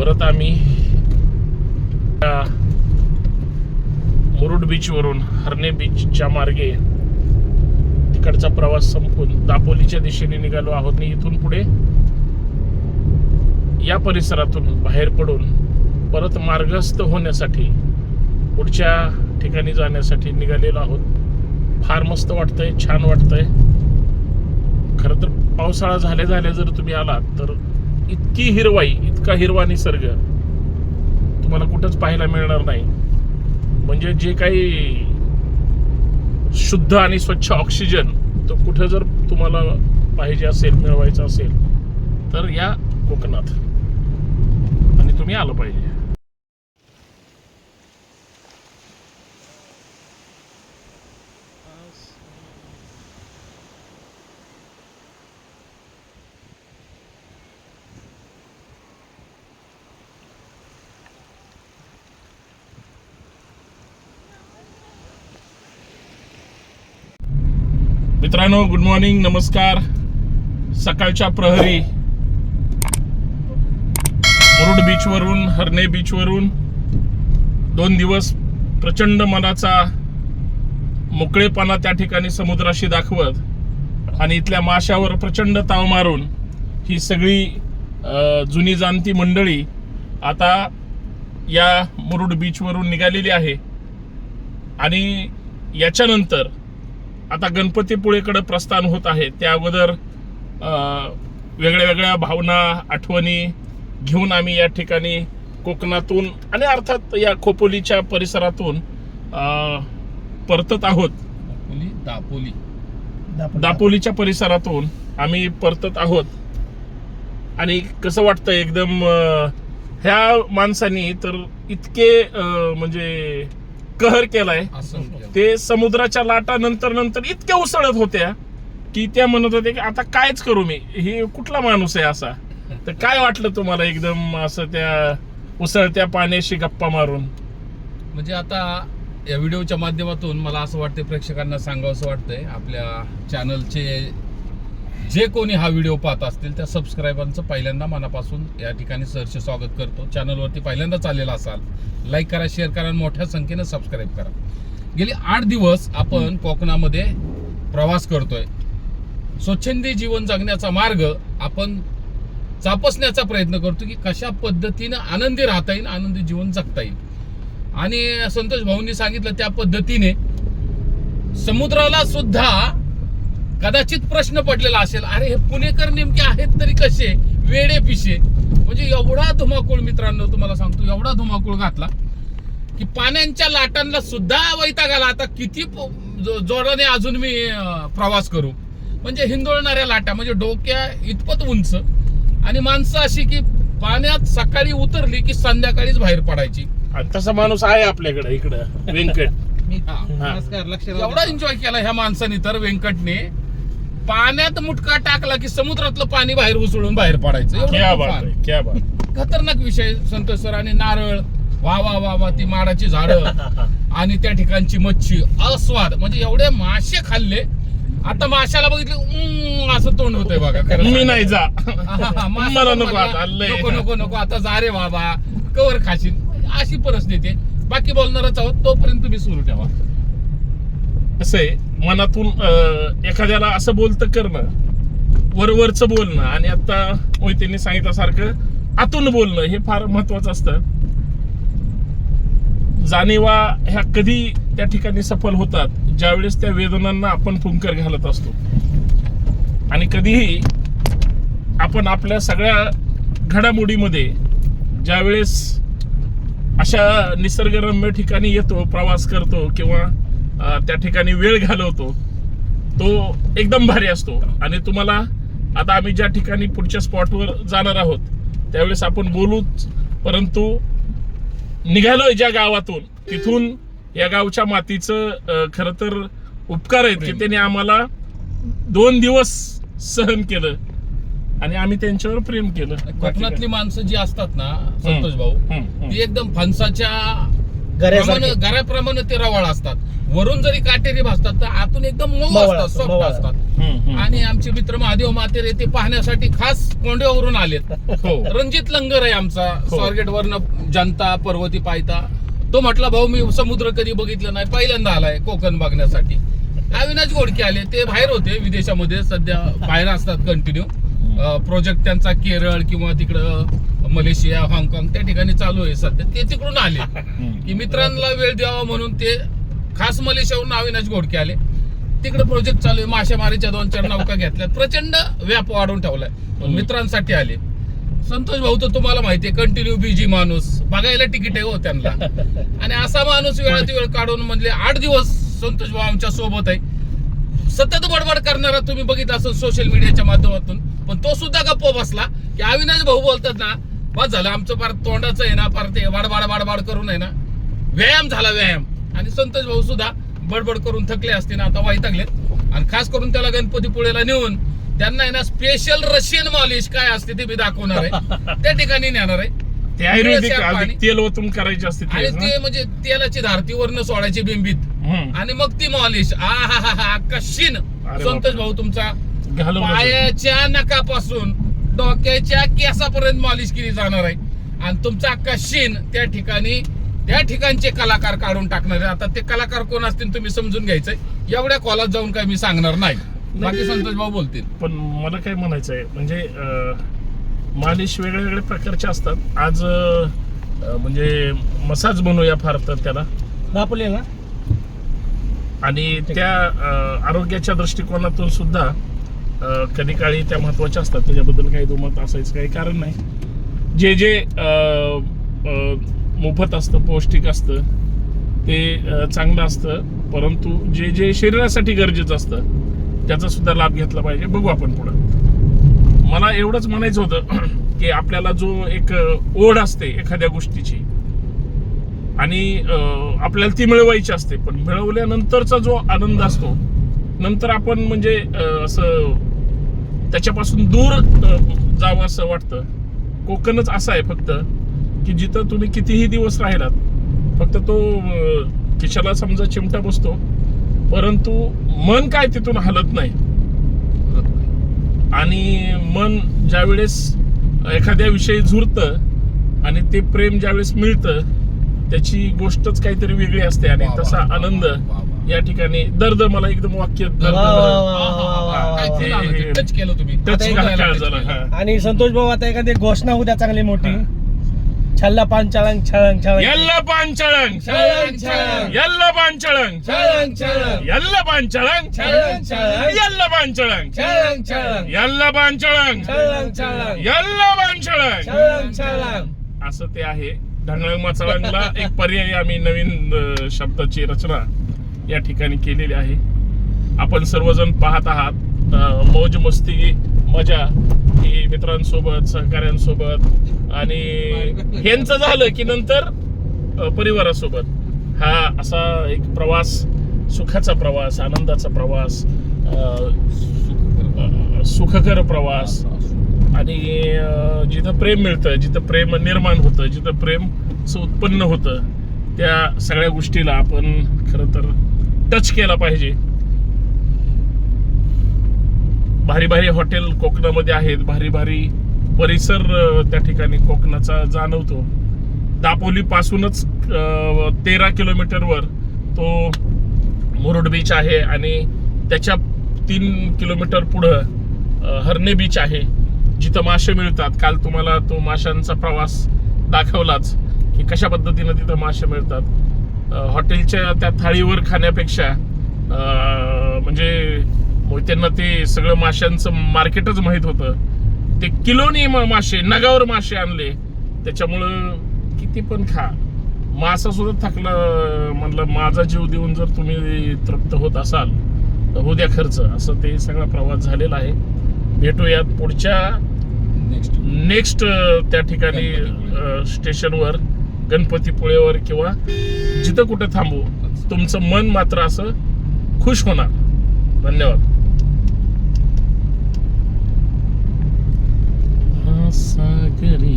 परत आम्ही त्या मुरुड बीचवरून हरणे बीचच्या मार्गे तिकडचा प्रवास संपून दापोलीच्या दिशेने निघालो आहोत. आणि इथून पुढे या परिसरातून बाहेर पडून परत मार्गस्थ होण्यासाठी पुढच्या ठिकाणी जाण्यासाठी निघालेलो आहोत. फार मस्त वाटतंय छान वाटतंय. खरं तर पावसाळा झाल्या झाल्या जर तुम्ही आलात तर इतकी हिरवाई इतका हिरवा निसर्ग तुम्हाला कुठंच पाहायला मिळणार नाही. म्हणजे जे काही शुद्ध आणि स्वच्छ ऑक्सिजन तो कुठं जर तुम्हाला पाहिजे असेल मिळवायचं असेल तर या कोकणात. आणि तुम्ही आलं पाहिजे. मित्रांनो गुड मॉर्निंग नमस्कार. सकाळच्या प्रहरी मुरुड बीचवरून हरणे बीचवरून दोन दिवस प्रचंड मनाचा मोकळेपणा त्या ठिकाणी समुद्राशी दाखवत आणि इथल्या माशावर प्रचंड ताव मारून ही सगळी जुनी जाणती मंडळी आता या मुरुड बीचवरून निघालेली आहे. आणि याच्यानंतर आता गणपतीपुळेकडे प्रस्थान होत आहे. त्या अगोदर अ, वेगळ्या वेगळ्या भावना आठवणी घेऊन आम्ही या ठिकाणी कोकणातून आणि अर्थात या खोपोलीच्या परिसरातून अ, परतत आहोत. दापोली? दापोली. दापोलीच्या परिसरातून आम्ही परतत आहोत. आणि कसं वाटतं एकदम ह्या माणसानी तर इतके म्हणजे कहर केलाय. ते समुद्राच्या लाटा नंतर नंतर इतक्या उसळत होत्या की त्या म्हणत होते की आता कायच करू मी? हे कुठला माणूस आहे असा? तर काय वाटलं तुम्हाला एकदम असं त्या उसळत्या पाण्याशी गप्पा मारून? म्हणजे आता या व्हिडिओच्या माध्यमातून मला असं वाटतं प्रेक्षकांना सांगावं असं वाटतंय. आपल्या चॅनलचे जे कोणी हा व्हिडिओ पाहत असतील त्या सबस्क्रायबांचं पहिल्यांदा मनापासून या ठिकाणी सरचे स्वागत करतो. चॅनलवरती पहिल्यांदाच आलेला असाल लाईक करा शेअर करा आणि मोठ्या संख्येनं सबस्क्राईब करा. गेली आठ दिवस आपण कोकणामध्ये प्रवास करतोय. स्वच्छंदी जीवन जगण्याचा मार्ग आपण चापसण्याचा प्रयत्न करतो की कशा पद्धतीनं आनंदी राहता येईल आनंदी जीवन जगता येईल. आणि संतोष भाऊंनी सांगितलं त्या पद्धतीने समुद्राला सुद्धा कदाचित प्रश्न पडलेला असेल अरे हे पुणेकर नेमके आहेत तरी कसे? वेडे पिशे. म्हणजे एवढा धुमाकूळ मित्रांनो तुम्हाला सांगतो एवढा धुमाकूळ घातला की पाण्याच्या लाटांना सुद्धा वैताग आला. आता किती प- जो- जोराने अजून मी प्रवास करू. म्हणजे हिंदोळणाऱ्या लाटा म्हणजे डोक्या इतपत उंच आणि माणसं अशी की पाण्यात सकाळी उतरली की संध्याकाळीच बाहेर पडायची. तसा माणूस आहे आपल्याकडे इकडं व्यंकट. नमस्कार लक्ष राहू एवढा. एन्जॉय केला ह्या माणसाने तर व्यंकटने. पाण्यात मुटका टाकला की समुद्रातलं पाणी बाहेर उसळून बाहेर पडायचं. एवढं क्या तुफान. बात आहे क्या बात खतरनाक विषय संतोष सर आणि नारळ. वा वा वा वा ती माडाची झाडं. आणि त्या ठिकाणची मच्छी. अस्वाद. म्हणजे एवढे मासे खाल्ले. आता माशाला बघितले "उम्म" असं तोंड होतंय बघा खरं मी. नाही जा. मासा मला नको म्हणला, आता लय नको नको नको. आता जा रे बाबा. कवर खाशील. अशी परिस्थिती आहे. बाकी बोलणारच आहोत. तोपर्यंत तुम्ही सुरू ठेवा. कसं आहे मनातून अं, एखाद्याला असं बोलतं करणं वरवरचं बोलणं आणि आता मोहितेंनी सांगितल्यासारखं आतून बोलणं हे फार महत्वाचं असतं. जाणीवा ह्या कधी त्या ठिकाणी सफल होतात ज्यावेळेस त्या वेदनांना आपण फुंकर घालत असतो. आणि कधीही आपण आपल्या सगळ्या घडामोडीमध्ये ज्यावेळेस अशा निसर्गरम्य ठिकाणी येतो प्रवास करतो किंवा त्या ठिकाणी वेळ घालवतो. तो एकदम भारी असतो. आणि तुम्हाला आता आम्ही ज्या ठिकाणी पुढच्या स्पॉटवर जाणार आहोत त्यावेळेस आपण बोलूच परंतु निघालोय ज्या गावातून तिथून या गावच्या मातीचं खरं तर उपकार आहेत की. त्यांनी आम्हाला दोन दिवस सहन केलं. आणि आम्ही त्यांच्यावर प्रेम केलं. कोकणातली माणसं जी असतात ना संतोष भाऊ. ती एकदम फणसाच्या गऱ्यासारखे. गऱ्याप्रमाणे ते रवाळ असतात. वरून जरी काटेरी भासतात तर आतून एकदम मऊ असतात सॉफ्ट असतात. हम्म, हम्म. आणि आमचे मित्र महादेव मातेरे ते पाहण्यासाठी खास कोंड्यावरून आलेत. हो. रणजित लंगर आहे आमचा. हो. स्वारगेट वरनं जनता पर्वती पायता तो म्हटला भाऊ मी समुद्र कधी बघितलं नाही पहिल्यांदा आलाय कोकण बघण्यासाठी. अविनाश घोडके आले ते बाहेर होते विदेशामध्ये सध्या बाहेर असतात कंटिन्यू प्रोजेक्ट त्यांचा केरळ किंवा तिकडं मलेशिया हाँगकाँग त्या ठिकाणी चालू आहे सध्या. ते तिकडून आले. की मित्रांना वेळ द्यावा म्हणून ते खास मलेशियाहून अविनाश घोडके आले. तिकडे प्रोजेक्ट चालू आहे. मासेमारीच्या दोन चार नौका घेतल्यात. प्रचंड व्याप वाढवून ठेवलाय. मित्रांसाठी आले. संतोष भाऊ तर तुम्हाला माहितीये कंटिन्यू बिजी माणूस. बघायला तिकीट आहे हो त्यांना. आणि असा माणूस वेळात वेळ काढून म्हणजे आठ दिवस संतोष भाऊ आमच्यासोबत आहे. सतत बडबड करणारा तुम्ही बघितलं असं सोशल मीडियाच्या माध्यमातून. पण तो सुद्धा गप्प बसला की अविनाश भाऊ बोलतात ना बस झालं. आमचं फार तोंडाचं आहे ना फार ते वाडबाड वाडबाड करून आहे ना. व्यायाम झाला व्यायाम. आणि संतोष भाऊ सुद्धा बडबड करून थकले असते ना आता वाईटागलेत आणि खास करून त्याला गणपतीपुळेला नेऊन त्यांना आहे ना स्पेशल रशियन मॉलिश काय असते ते मी दाखवणार आहे. त्या ठिकाणी नेणार आहे. ते आयुर्वेदिक तेल ओतून करायचे असते आणि? ते म्हणजे तेलाची धारतीवरनं सोडायची बिंबीत. आणि मग ती मॉलिश. आ हा हा हा कशीन संतोष. भाऊ तुमचा जातं. पायाच्या नकापासून डोक्याच्या केसापर्यंत मॉलिश केली जाणार आहे. आणि तुमचा कशीन त्या ठिकाणी त्या ठिकाणचे कलाकार काढून टाकणार आहे. आता ते कलाकार कोण असतील तुम्ही समजून घ्यायचंय. एवढ्या कॉलात जाऊन काय मी सांगणार नाही. बाकी संतोष भाऊ बोलतील. पण मला काय म्हणायचं आहे म्हणजे मालिश वेगळ्या वेगळ्या प्रकारचे असतात. आज म्हणजे मसाज बनवूया फार तर त्याला. दापोली ना आणि त्या आरोग्याच्या दृष्टिकोनातून सुद्धा कधी काळी त्या महत्त्वाच्या असतात. त्याच्याबद्दल काही दुमत असायचं काही कारण नाही. जे जे मोफत असतं पौष्टिक असतं ते चांगलं असतं. परंतु जे जे शरीरासाठी गरजेचं असतं त्याचा सुद्धा लाभ घेतला पाहिजे. बघू आपण पुढं. मला एवढंच म्हणायचं होतं की आपल्याला जो एक ओढ असते एखाद्या गोष्टीची आणि आपल्याला ती मिळवायची असते. पण मिळवल्यानंतरचा जो आनंद असतो नंतर आपण म्हणजे असं त्याच्यापासून दूर जावं असं वाटतं. कोकणच असं आहे फक्त की जिथं तुम्ही कितीही दिवस राहिलात फक्त तो खिशाला समजा चिमटा बसतो परंतु मन काय तिथून हलत नाही. आणि मन ज्यावेळेस एखाद्या विषयी झुरतं आणि ते प्रेम ज्यावेळेस मिळतं त्याची गोष्टच काहीतरी वेगळी असते आणि तसा आनंद. या ठिकाणी दर्द मला एकदम वाक्य दर्द वा, वा, वा, वा. वा, काय वा, feel वा. आलं ते? टच केलं तुम्ही. टच आता एकदा झाला याला touch झाला केलं. हा. आणि संतोष भाऊ आता एखादी घोषणा उद्या चांगली मोठी. छल्ला पांचाळंग छळंग छळंग यल्ला पांचळंग छळंग. छळंग यल्ला पांचळंग छळंग. छळंग यल्ला पांचळंग छळंग. छळंग यल्ला पांचळंग छळंग. छळंग यल्ला पांचळंग छळंग. छळंग यल्ला पांचळंग छळंग. छळंग असं ते आहे. ढंगळंग माचळंगला एक पर्याय आम्ही नवीन अं, शब्दाची रचना या ठिकाणी केलेली आहे. आपण सर्वजण पाहत आहात. मौज मस्ती मजा ही मित्रांसोबत सहकाऱ्यांसोबत आणि ह्यांचं झालं की नंतर परिवारासोबत. हा असा एक प्रवास सुखाचा प्रवास आनंदाचा प्रवास सुखकर प्रवास. आणि जिथं प्रेम मिळतं जिथं प्रेम निर्माण होतं जिथं प्रेम उत्पन्न होतं त्या सगळ्या गोष्टीला आपण खरं तर टच केला पाहिजे. भारी भारी हॉटेल कोकणामध्ये आहेत भारी भारी परिसर त्या ठिकाणी कोकणाचा जाणवतो. दापोली पासूनच तेरा किलोमीटरवर तो मुरुड बीच आहे आणि त्याच्या तीन किलोमीटर पुढं हरणे बीच आहे. जिथं मासे मिळतात. काल तुम्हाला तो माशांचा प्रवास दाखवलाच की कशा पद्धतीनं तिथं मासे मिळतात. हॉटेलच्या त्या थाळीवर खाण्यापेक्षा म्हणजे म्हणजे मोहित्यांना ते सगळं माशांचं मार्केटच माहीत होतं. ते किलोनी म- मासे नगावर मासे आणले. त्याच्यामुळं किती पण खा. मासा सुद्धा थकला म्हणलं माझा जीव देऊन जर तुम्ही तृप्त होत असाल तर होऊ द्या खर्च. असं ते सगळा प्रवास झालेला आहे. भेटूयात पुढच्या नेक्स्ट नेक्स्ट त्या ठिकाणी स्टेशनवर गणपतीपुळेवर किंवा जिथं कुठं थांबू. तुमचं मन मात्र असं खुश होणार. धन्यवाद. സാഗരീ